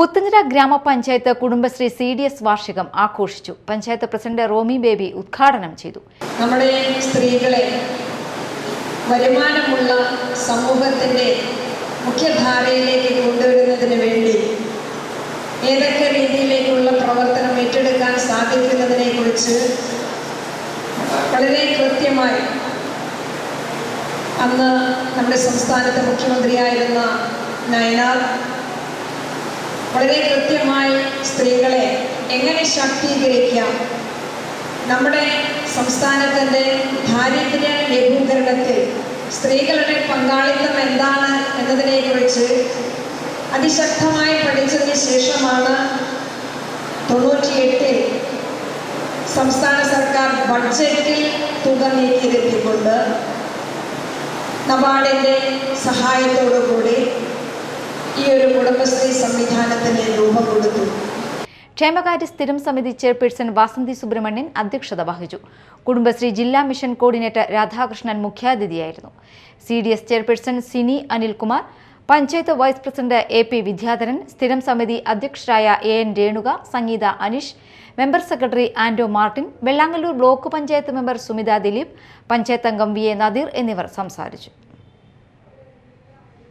പുത്തഞ്ചിറ ഗ്രാമപഞ്ചായത്ത് Kudumbashree C D S വാർഷികം ആഘോഷിച്ചു. പഞ്ചായത്ത് പ്രസിഡന്റ് റോമി ബേബി ഉദ്ഘാടനം ചെയ്തു. നമ്മുടെ സ്ത്രീകളെ വരുമാനമുള്ള സമൂഹത്തിന്റെ മുഖ്യധാരയിലേക്ക് കൊണ്ടുവരുന്നതിന് വേണ്ടി ഏതൊക്കെ രീതിയിലേക്കുള്ള പ്രവർത്തനം ഏറ്റെടുക്കാൻ സാധിക്കുന്നതിനെ കുറിച്ച് വളരെ കൃത്യമായി അന്ന് നമ്മുടെ സംസ്ഥാനത്തെ മുഖ്യമന്ത്രിയായിരുന്ന നയനാർ വളരെ കൃത്യമായി സ്ത്രീകളെ എങ്ങനെ ശാക്തീകരിക്കാം? നമ്മുടെ സംസ്ഥാനത്തിന്റെ ദാരിദ്ര്യ ലഘൂകരണത്തിൽ സ്ത്രീകളുടെ പങ്കാളിത്തം എന്താണ് എന്നതിനെക്കുറിച്ച് അതിശക്തമായി പഠിച്ചതിന് ശേഷമാണ് തൊണ്ണൂറ്റിയെട്ടിൽ സംസ്ഥാന സർക്കാർ ബഡ്ജറ്റിൽ തുക നീക്കിയിരുത്തിക്കൊണ്ട് നബാർഡിന്റെ സഹായത്തോടുകൂടി ഈ ഒരു കുടുംബശ്രീ കൊടുത്തു ക്ഷേമകാര്യ സ്ഥിരം സമിതി ചെയർപേഴ്സൺ വാസന്തി സുബ്രഹ്മണ്യൻ അധ്യക്ഷത വഹിച്ചു. കുടുംബശ്രീ ജില്ലാ mission coordinator Radhakrishnan മുഖ്യാതിഥിയായിരുന്നു. C D S chairperson Sini Anilkumar panchayat vice president A P Vidyadharan സ്ഥിരം സമിതി അധ്യക്ഷരായ A N Renuka Sangeetha Aneesh member secretary Ando Martin Vellangallur block panchayat member Sumitha Dileep panchayat അംഗം V A Nadir എന്നിവർ സംസാരിച്ചു.